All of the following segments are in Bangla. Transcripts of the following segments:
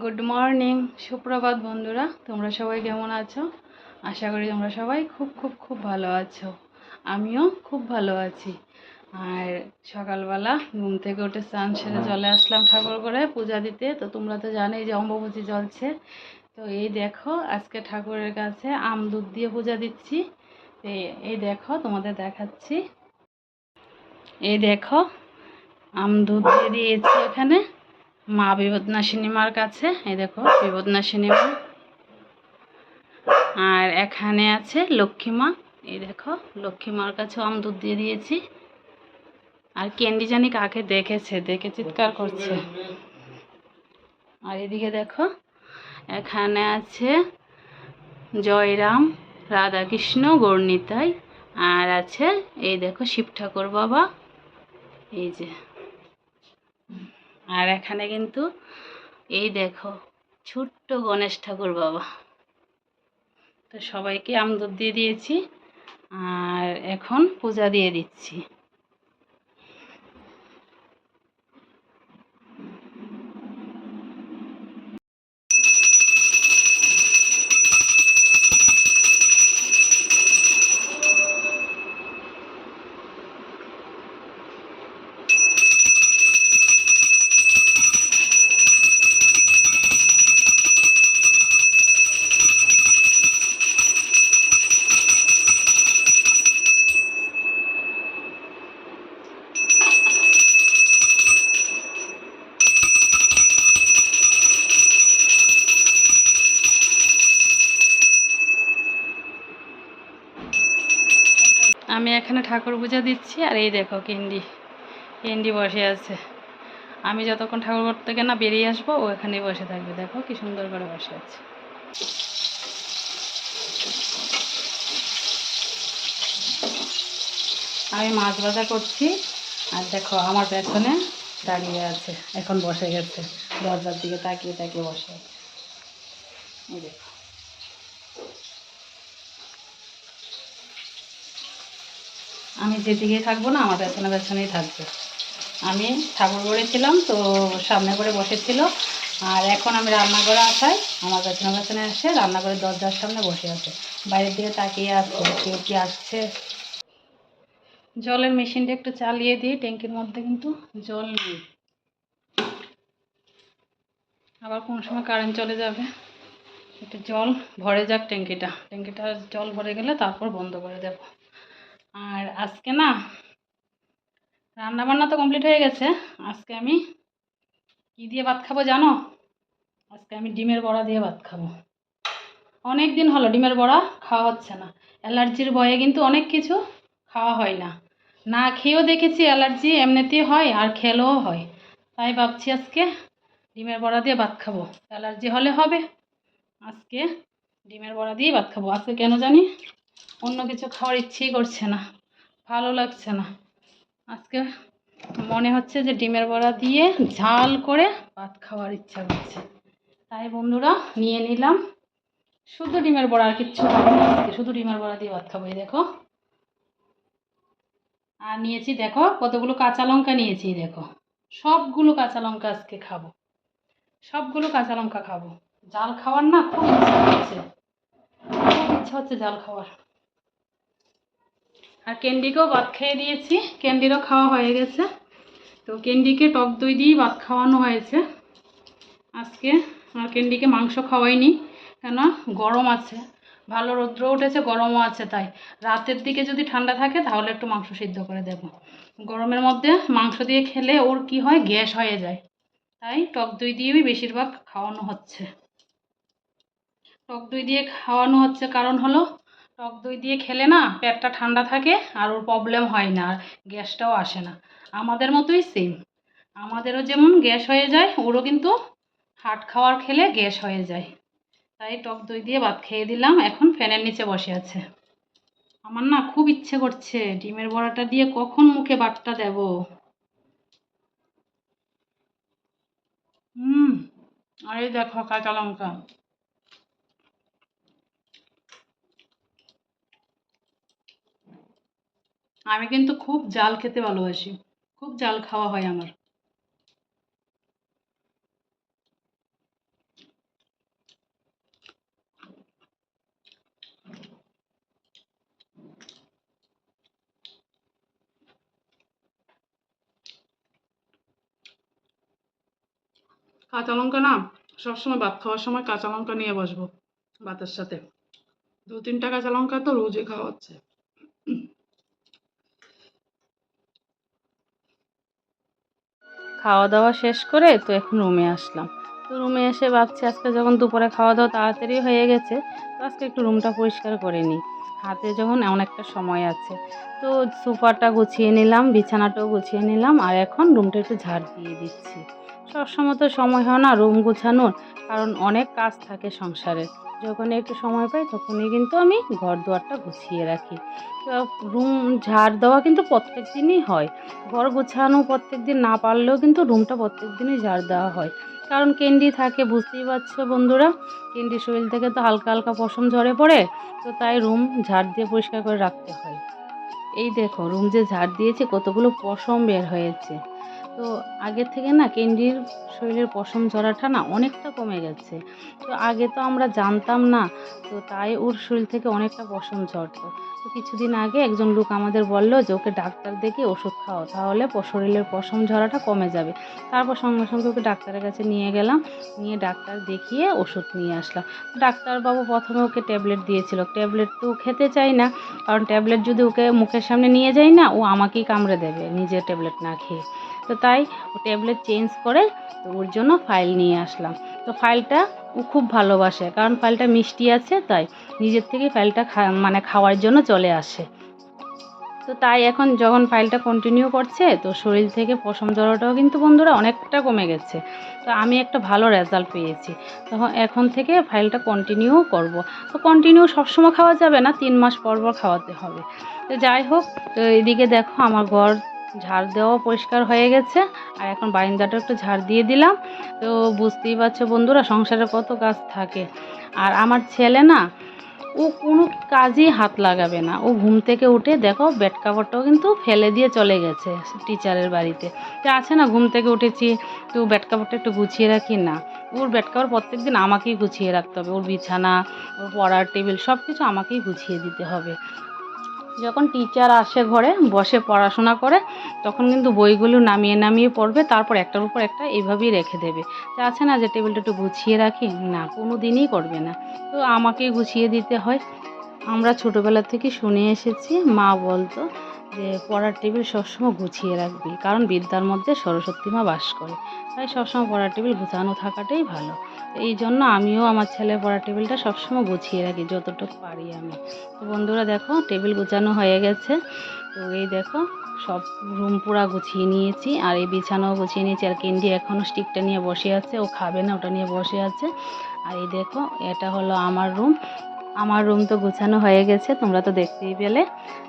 গুড মর্নিং সুপ্রভাত বন্ধুরা। তোমরা সবাই কেমন আছো? আশা করি তোমরা সবাই খুব খুব খুব ভালো আছো। আমিও খুব ভালো আছি। আর সকালবেলা ঘুম থেকে উঠে স্নান সেরে চলে আসলাম ঠাকুর করে পূজা দিতে। তো তোমরা তো জানোই যে অম্বুবচী চলছে তো এই দেখো, আজকে ঠাকুরের কাছে আম দুধ দিয়ে পূজা দিচ্ছি। এই দেখো, তোমাদের দেখাচ্ছি। এই দেখো, আম দুধ দিয়ে দিয়েছি এখানে। মা বিপদনাশিনী মার কাছে, এই দেখো বিপদনাশিনী মা আর এখানে আছে লক্ষ্মী মা, এই দেখো, লক্ষ্মী মার কাছে আম দুধ দিয়ে দিয়েছি। আর ক্যান্ডি জানি কাকে দেখেছে, দেখে চিৎকার করছে। আর এদিকে দেখো, এখানে আছে জয়রাম, রাধাকৃষ্ণ গর্ণিতাই আর আছে, এই দেখো, শিব ঠাকুর বাবা। এই যে। আর এখানে কিন্তু এই দেখো ছোট্ট গণেশ ঠাকুর বাবা। তো সবাইকে আমদুধ দিয়ে দিয়েছি, আর এখন পূজা দিয়ে দিচ্ছি। আমি এখানে ঠাকুর পূজা দিচ্ছি, আর এই দেখো কেন্ডি কেন্ডি বসে আছে। আমি যতক্ষণ ঠাকুর ঘর থেকে না বেরিয়ে আসব, ও এখানেই বসে থাকবে। দেখো কি সুন্দর করে বসে আছে। আমি মাছ ভাজা করছি, আর দেখো আমার পেছনে দাঁড়িয়ে আছে। এখন বসে গেছে। দরজার দিকে তাকিয়ে তাকিয়ে বসে আছে। দেখো। আমি যেদিকে থাকব না, আমার পেছনে পেছনেই থাকবে। আমি ঠাকুর করেছিলাম, তো সামনে করে বসেছিল। আর এখন আমি রান্নাঘরে আসাই আমার পেছনে পেছনে এসে রান্নাঘরের দরজার সামনে বসে আছে। বাইরের দিকে তাকিয়ে আছে, কেউ কি আসছে? জলের মেশিনটা একটু চালিয়ে দিই, ট্যাঙ্কির মধ্যে কিন্তু জল নেই। আবার কোন সময় কারেন্ট চলে যাবে? একটু জল ভরে যাক ট্যাঙ্কিটা। ট্যাঙ্কিটা জল ভরে গেলে তারপর বন্ধ করে দেব। আর আজকে না রান্না বান্না তো কমপ্লিট হয়ে গেছে। আজকে আমি কী দিয়ে ভাত খাব জানো? আজকে আমি ডিমের বড়া দিয়ে ভাত খাব। অনেক দিন হলো ডিমের বড়া খাওয়া হচ্ছে না। অ্যালার্জির ভয়ে কিন্তু অনেক কিছু খাওয়া হয় না। না খেয়েও দেখেছি অ্যালার্জি, এমনিতেই হয় আর খেলেও হয়। তাই ভাবছি আজকে ডিমের বড়া দিয়ে ভাত খাব। অ্যালার্জি হলে হবে। আজকে ডিমের বড়া দিয়ে ভাত খাব। আজকে কেন জানি অন্য কিছু খাওয়ার ইচ্ছেই করছে না। ভালো লাগছে না। আজকে মনে হচ্ছে যে ডিমের বড়া দিয়ে ঝাল করে ভাত খাওয়ার ইচ্ছা করছে। তাই বন্ধুরা নিয়ে নিলাম। শুধু ডিমের বড়া আর কিচ্ছু শুধু ডিমের বড়া দিয়ে ভাত খাব দেখো। আর নিয়েছি, দেখো, কতগুলো কাঁচা লঙ্কা নিয়েছি দেখো। সবগুলো কাঁচা লঙ্কা আজকে খাব। সবগুলো কাঁচা লঙ্কা খাব। জাল খাওয়ার না খুব ইচ্ছা হচ্ছে। খুব ইচ্ছা হচ্ছে জাল খাওয়ার। আর ক্যান্ডিকেও ভাত খেয়ে দিয়েছি। ক্যান্ডিরও খাওয়া হয়ে গেছে। তো ক্যান্ডিকে টক দই দিয়েই ভাত খাওয়ানো হয়েছে। আজকে আর ক্যান্ডিকে মাংস খাওয়াইনি, কেন? গরম আছে। ভালো রৌদ্র উঠেছে, গরমও আছে তাই। রাতের দিকে যদি ঠান্ডা থাকে, তাহলে একটু মাংস সিদ্ধ করে দেব। গরমের মধ্যে মাংস দিয়ে খেলে ওর কি হয়? গ্যাস হয়ে যায়। তাই টক দই দিয়েই বেশিরভাগ খাওয়ানো হচ্ছে। টক দই দিয়ে খাওয়ানো হচ্ছে কারণ হলো টক দই দিয়ে খেলে না পেটটা ঠান্ডা থাকে আর ওর প্রবলেম হয় না আর গ্যাসটাও আসে না। আমাদের মতোই সেম আমাদেরও যেমন গ্যাস হয়ে যায়, ওরও কিন্তু হাট খাওয়ার খেলে গ্যাস হয়ে যায়। তাই টক দই দিয়ে ভাত খেয়ে দিলাম, এখন ফ্যানের নিচে বসে আছে। আমার না খুব ইচ্ছে করছে ডিমের বড়াটা দিয়ে কখন মুখে বাটটা দেব। হুম, আর দেখো কাঁচা লঙ্কা। আমি কিন্তু খুব জাল খেতে ভালোবাসি। খুব জাল খাওয়া হয় আমার। কাঁচা লঙ্কা না, সবসময় ভাত খাওয়ার সময় কাঁচা লঙ্কা নিয়ে বসবো ভাতের সাথে। দু তিনটা কাঁচা লঙ্কা তো রোজই খাওয়া হচ্ছে। খাওয়া দাওয়া শেষ করে তো এখন রুমে আসলাম। তো রুমে এসে ভাবছি আজকে যখন দুপুরে খাওয়া দাওয়া তাড়াতাড়ি হয়ে গেছে, তো আজকে একটু রুমটা পরিষ্কার করে নিই। হাতে যখন এমন একটা সময় আছে। তো সুপারটা গুছিয়ে নিলাম, বিছানাটাও গুছিয়ে নিলাম, আর এখন রুমটা একটু ঝাড় দিয়ে দিচ্ছি। সবসময় তো সময় হয় না রুম গুছানোর, কারণ অনেক কাজ থাকে সংসারে। যখন একটু সময় পাই তখনই কিন্তু আমি ঘর দুয়ারটা গুছিয়ে রাখি। রুম ঝাড় দেওয়া কিন্তু প্রত্যেক দিনই হয়। ঘর গোছানো প্রত্যেক দিন না পারলেও কিন্তু রুমটা প্রত্যেক দিনই ঝাড় দেওয়া হয়। কারণ ক্যান্ডি থাকে, বুঝতেই পারছ বন্ধুরা? ক্যান্ডির শরীর থেকে তো হালকা হালকা পশম ঝরে পড়ে, তো তাই রুম ঝাড় দিয়ে পরিষ্কার করে রাখতে হয়। এই দেখো, রুম যে ঝাড় দিয়েছে কতগুলো পশম বের হয়েছে। তো আগের থেকে না ক্যান্ডির শরীরের পশম ঝরাটা না অনেকটা কমে গেছে। তো আগে তো আমরা জানতাম না, তো তাই ওর শরীর থেকে অনেকটা পশম ঝরতো। তো কিছুদিন আগে একজন লোক আমাদের বলল যে, ওকে ডাক্তার দেখে ওষুধ খাও তাহলে শরীরের পশম ঝরাটা কমে যাবে। তারপর সঙ্গে সঙ্গে ওকে ডাক্তারের কাছে নিয়ে গেলাম, নিয়ে ডাক্তার দেখিয়ে ওষুধ নিয়ে আসলাম। ডাক্তারবাবু প্রথমে ওকে ট্যাবলেট দিয়েছিল। ট্যাবলেট তো খেতে চাই না, কারণ ট্যাবলেট যদি ওকে মুখের সামনে নিয়ে যাই না, ও আমাকেই কামড়ে দেবে নিজে ট্যাবলেট না খেয়ে। তো তাই ট্যাবলেট চেঞ্জ করে তো ওর জন্য ফাইল নিয়ে আসলাম। তো ফাইলটা ও খুব ভালোবাসে, কারণ ফাইলটা মিষ্টি আছে তাই নিজের থেকে ফাইলটা মানে খাওয়ার জন্য চলে আসে। তো তাই এখন যখন ফাইলটা কন্টিনিউ করছে, তো শরীর থেকে পশম জড়াটাও কিন্তু বন্ধুরা অনেকটা কমে গেছে। তো আমি একটা ভালো রেজাল্ট পেয়েছি। তখন এখন থেকে ফাইলটা কন্টিনিউ করব। তো কন্টিনিউ সবসময় খাওয়া যাবে না, তিন মাস পর পর খাওয়াতে হবে। তো যাই হোক, তো এদিকে দেখো আমার ঘর ঝাড় দেওয়া পরিষ্কার হয়ে গেছে। আর এখন বারিন্দাটা একটু ঝাড় দিয়ে দিলাম। তো বুঝতেই পারছ বন্ধুরা, সংসারে কত কাজ থাকে। আর আমার ছেলে না, ও কোনো কাজই হাত লাগাবে না। ও ঘুম থেকে উঠে দেখো বেড কাভারটাও কিন্তু ফেলে দিয়ে চলে গেছে টিচারের বাড়িতে। যে আছে না ঘুম থেকে উঠেছি, তো বেড কাভারটা একটু গুছিয়ে রাখি? না। ওর বেড কাভার প্রত্যেক দিন আমাকেই গুছিয়ে রাখতে হবে। ওর বিছানা, ওর পড়ার টেবিল সব কিছু আমাকেই গুছিয়ে দিতে হবে। যখন টিচার আসে ঘরে, বসে পড়াশোনা করে, তখন কিন্তু বইগুলো নামিয়ে নামিয়ে পড়বে, তারপর একটার উপর একটা এইভাবেই রেখে দেবে। আছে না যে টেবিলটা একটু গুছিয়ে রাখি? না কোনো দিনই করবে না। তো আমাকেই গুছিয়ে দিতে হয়। আমরা ছোটোবেলা থেকে শুনে এসেছি, মা বলতো যে পড়ার টেবিল সবসময় গুছিয়ে রাখবি, কারণ বিদ্যার মধ্যে সরস্বতী মা বাস করে। তাই সবসময় পড়ার টেবিল গুছানো থাকাটাই ভালো। এই জন্য আমিও আমার ছেলের পড়ার টেবিলটা সবসময় গুছিয়ে রাখি, যতটুকু পারি আমি। তো বন্ধুরা দেখো, টেবিল গুছানো হয়ে গেছে। তো এই দেখো, সব রুম পুরা গুছিয়ে নিয়েছি, আর এই বিছানাও গুছিয়ে নিয়েছি। আর ক্যান্ডি এখনও স্টিকটা নিয়ে বসে আছে, ও খাবে না, ওটা নিয়ে বসে আছে। আর এই দেখো, এটা হলো আমার রুম। আমার রুম তো গুছানো হয়ে গেছে, তোমরা তো দেখতেই পেলে।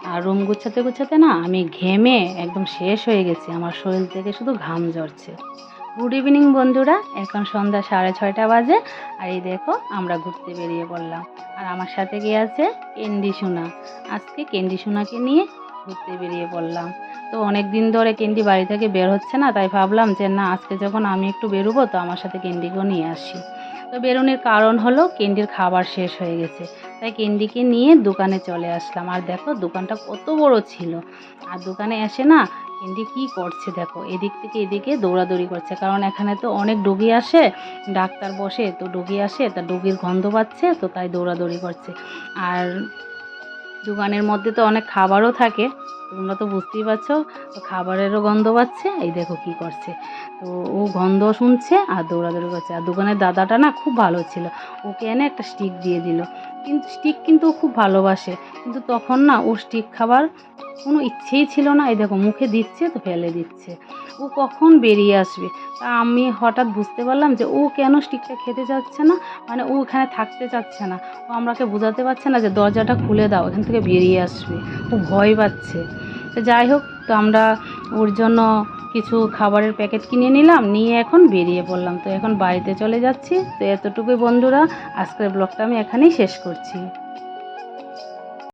আর রুম গুছাতে গুছাতে না আমি ঘেমে একদম শেষ হয়ে গেছি, আমার শরীর থেকে শুধু ঘাম ঝরছে। গুড ইভিনিং বন্ধুরা, এখন সন্ধ্যা সাড়ে ছয়টা বাজে, আর এই দেখো আমরা ঘুরতে বেরিয়ে পড়লাম। আর আমার সাথে কি আছে? কেন্ডি সোনা আজকে কেন্ডি সোনাকে নিয়ে ঘুরতে বেরিয়ে পড়লাম। তো অনেক দিন ধরে কেন্ডি বাড়ি থেকে বের হচ্ছে না, তাই ভাবলাম যে না, আজকে যখন আমি একটু বেরোবো, তো আমার সাথে কেন্ডিকেও নিয়ে আসি। তো বেরোনোর কারণ হলো কেন্ডির খাবার শেষ হয়ে গেছে। তাই কেন্ডিকে নিয়ে দোকানে চলে আসলাম। আর দেখো, দোকানটা কত বড় ছিল। আর দোকানে এসে না কেন্ডি কি করছে দেখো, এদিক থেকে এদিকে দৌড়াদৌড়ি করছে। কারণ এখানে তো অনেক ডুগি আসে, ডাক্তার বসে, তো ডুগি আসে, তা ডুগির গন্ধ পাচ্ছে, তো তাই দৌড়াদৌড়ি করছে। আর দোকানের মধ্যে তো অনেক খাবারও থাকে, তোমরা তো বুঝতেই পারছ, তো খাবারেরও গন্ধ পাচ্ছে, এই দেখো কি করছে। তো ও গন্ধ শুনছে আর দৌড়াদৌড়ি করছে। আর দোকানের দাদাটা না খুব ভালো ছিল, ওকে এনে একটা স্টিক দিয়ে দিল। কিন্তু স্টিক কিন্তু খুব ভালোবাসে, কিন্তু তখন না ও স্টিক খাবার কোনো ইচ্ছেই ছিল না। এই দেখো, মুখে দিচ্ছে তো ফেলে দিচ্ছে। ও কখন বেরিয়ে আসবে? তা আমি হঠাৎ বুঝতে পারলাম যে ও কেন স্টিকটা খেতে চাচ্ছে না মানে ও এখানে থাকতে চাচ্ছে না। ও আমরাকে বোঝাতে পারছে না যে দরজাটা খুলে দাও, এখান থেকে বেরিয়ে আসবে। ও ভয় পাচ্ছে। তো যাই হোক, তো আমরা ওর জন্য কিছু খাবারের প্যাকেট কিনে নিলাম, নিয়ে এখন বেরিয়ে পড়লাম। তো এখন বাড়িতে চলে যাচ্ছি। তো এতটুকুই বন্ধুরা, আজকের ব্লগটা আমি এখানেই শেষ করছি।